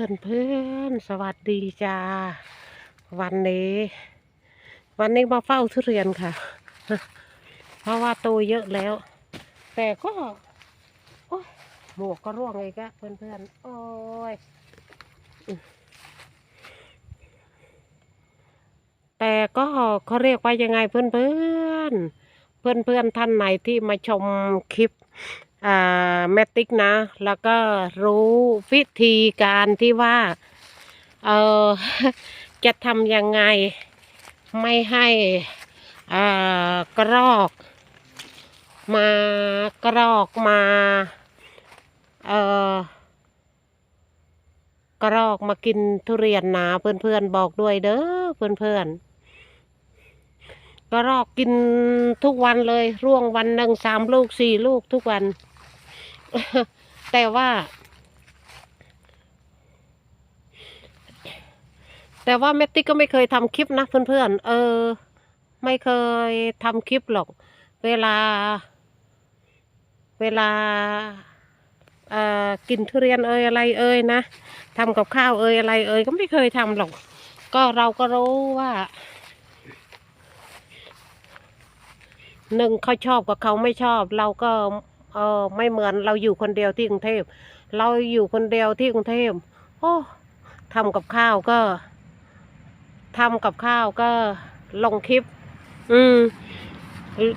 พื่อนเพื่อนๆสวัสดีจ้า วันนี้ วันนี้มาเฝ้าทุเรียนค่ะ เพราะว่าโตเยอะแล้ว แต่ก็โอ๊ยหมวกก็ร่วงเลยกะเพื่อนเพื่อนๆโอ้ยแต่ก็เขาเรียกว่ายังไงเพื่อนเพื่อนเพื่อนเพื่อนๆท่านไหนที่มาชมคลิป แมติกนะ แล้วก็รู้วิธีการที่ว่าเออจะทำยังไงไม่ให้กรอกมากรอกมาเออกรอกมากินทุเรียนนะเพื่อนๆบอกด้วยเด้อเพื่อนๆกรอกกินทุกวันเลย ร่วงวันหนึ่งสามลูกสี่ลูกทุกวัน แต่ว่า แต่ว่าแมตตี้ก็ไม่เคยทำคลิปนะเพื่อนๆ เออ ไม่เคยทำคลิปหรอก เวลา เวลาเอ่อกินทุเรียนเอ่ยอะไรเอ่ยนะทำกับข้าวเอ่ยอะไรเอ่ยก็ไม่เคยทำหรอก ก็เราก็รู้ว่าหนึ่งเขาชอบกับเขาไม่ชอบ เราก็ เออไม่เหมือนเราอยู่คนเดียวที่กรุงเทพ เราอยู่คนเดียวที่กรุงเทพโอ้ทำกับข้าวก็ทำกับข้าวก็ลงคลิป อืม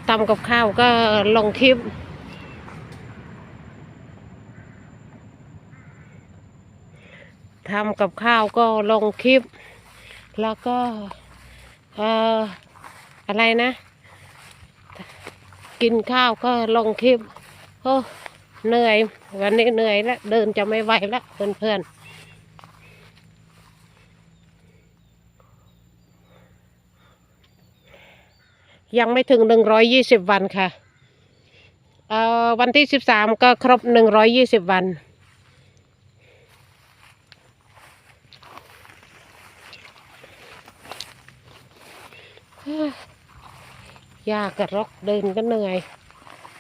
ทำกับข้าวก็ลงคลิปทำกับข้าวก็ลงคลิป แล้วก็เอ่ออะไรนะ กินข้าวก็ลงคลิป โอ้เหนื่อย วันนี้เหนื่อยแล้ว เดินจะไม่ไหวแล้วเพื่อนๆ ยังไม่ถึงหนึ่งร้อยยี่สิบวันค่ะ เอ่อวันที่สิบสามก็ครบหนึ่งร้อยยี่สิบวันยากกระรอกเดินก็เหนื่อย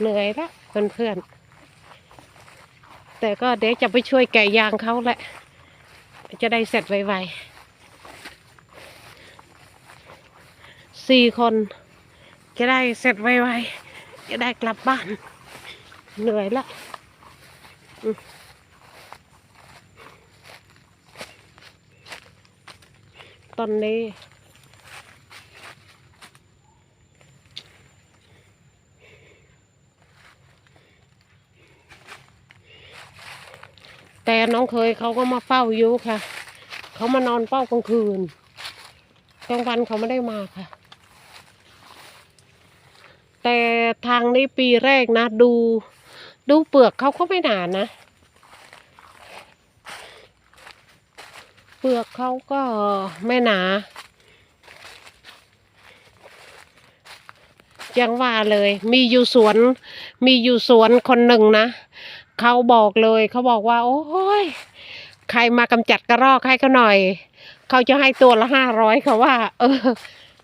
เหนื่อยละ เพื่อนๆ แต่ก็เดี๋ยวจะไปช่วยแกะยางเขาแหละ จะได้เสร็จไวๆสี่คนจะได้เสร็จไวๆ จะได้กลับบ้าน เหนื่อยละตอนนี้ แต่น้องเคยเขาก็มาเฝ้าอยู่ค่ะ เขามานอนเฝ้ากลางคืนกลางวันเขาไม่ได้มาค่ะ แต่ทางนี้ปีแรกนะ ดู ดูเปลือกเขาก็ไม่หนานะเปลือกเขาก็ไม่หนายังว่าเลย มีอยู่สวน มีอยู่สวนคนหนึ่งนะ เขาบอกเลย เขาบอกว่า โอ้ ยใครมากำจัดกระรอกให้เขาหน่อย เขาจะให้ตัวละห้าร้อยเขาว่า เออ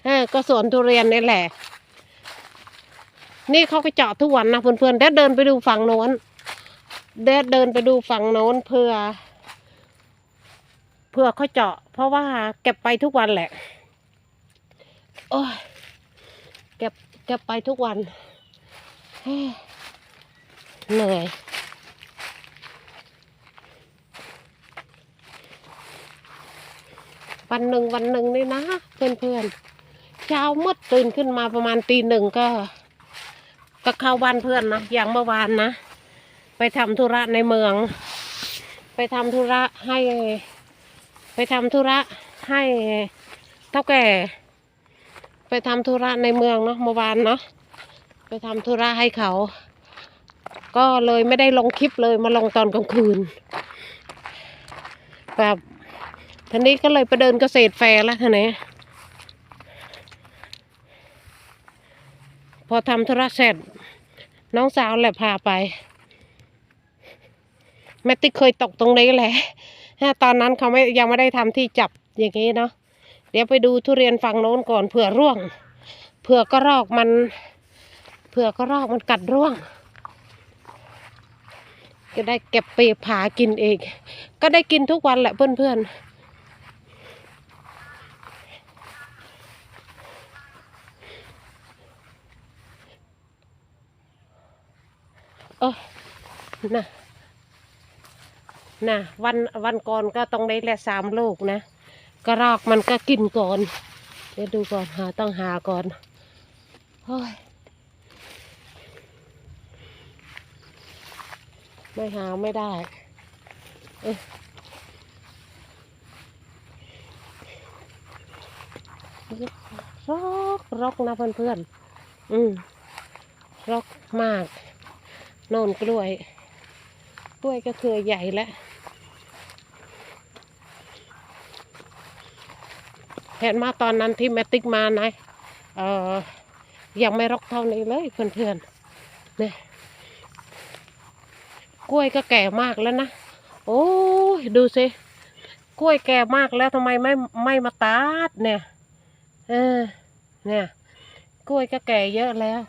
เออ ก็สวนทุเรียนนี่แหละ นี่เขาก็เจาะทุกวันนะเพื่อนๆเดดเดินไปดูฝั่งโน้นเดดเดินไปดูฝั่งโน้นเพื่อ เพื่อเขาเจาะ เพราะว่าเก็บไปทุกวันแหละ โอ้ยเก็บเก็บไปทุกวันเหนื่อย วันหนึ่งวันหนึ่งนี่นะ เพื่อนเพื่อนเช้ามืดตื่นขึ้นมาประมาณตีหนึ่งก็ ก็เข้าบ้านเพื่อนนะอย่างเมื่อวานนะ ไปทำธุระในเมือง ไปทำธุระให้ ไปทำธุระให้เท่าแก่ ไปทำธุระในเมืองเนาะเมื่อวานเนาะไปทำธุระให้เขา ก็เลยไม่ได้ลงคลิปเลยมาลงตอนกลางคืนแบบ ทีนี้ก็เลยไปเดินเกษตรแฟร์แล้วทีนี้พอทำธุระเสร็จ น้องสาวแหละพาไป แมตติเคยตกตรงนี้แหละตอนนั้นเขาไม่ยังไม่ได้ทำที่จับอย่างนี้เนาะเดี๋ยวไปดูทุเรียนฝั่งโน้นก่อนเผื่อร่วงเผื่อกระรอกมันเผื่อกระรอกมันกัดร่วง ก็ได้เก็บไปผากินเอง ก็ได้กินทุกวันแหละเพื่อนๆ ออน่ะน่ะวันวันก่อนก็ต้องได้แหละสามลูกนะกระรอกมันก็กินก่อน เดี๋ยวดูก่อนหาต้องหาก่อนโอ้ยไม่หาไม่ได้เอ้ยรกรกนะเพื่อนๆ อืมรกมาก โน่นกล้วย กล้วยก็เครือใหญ่แล้วเห็นมาตอนนั้นที่แมติกมานะเออยังไม่รกเท่านี้เลยเพื่อนๆเนี่ยกล้วยก็แก่มากแล้วนะ โอ้ยดูสิกล้วยแก่มากแล้วทำไมไม่ไม่มาตัดเนี่ย เออ เนี่ย กล้วยก็แก่เยอะแล้ว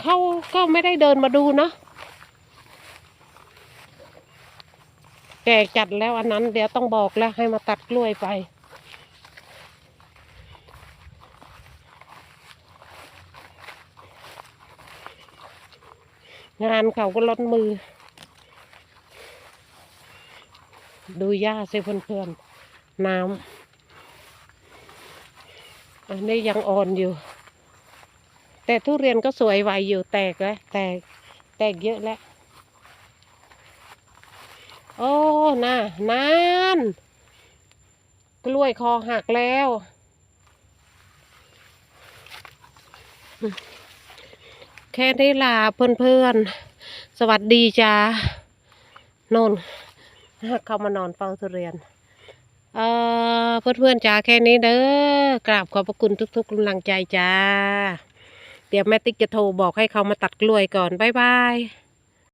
เขาก็ไม่ได้เดินมาดูเนาะแก่จัดแล้วอันนั้น เดี๋ยวต้องบอกแล้วให้มาตัดกล้วยไป งานเขาก็ล้นมือ ดูหญ้าสิเพื่อนๆน้ำอันนี้ยังอ่อนอยู่ แต่ทุเรียนก็สวยไหวอยู่แตกแล้วแตกแตกเยอะแล้ว โอ้น่ะนานกล้วยคอหักแล้ว แค่นี้ล่ะเพื่อนๆ สวัสดีจ้านนเข้ามานอนเฝ้าทุเรียนเอ่อเพื่อนๆจ้าแค่นี้เด้อกราบขอบพระคุณทุกๆกำลังใจจ้า เดี๋ยวแม่ติ๊กจะโทรบอกให้เขามาตัดกล้วยก่อน บ๊ายบาย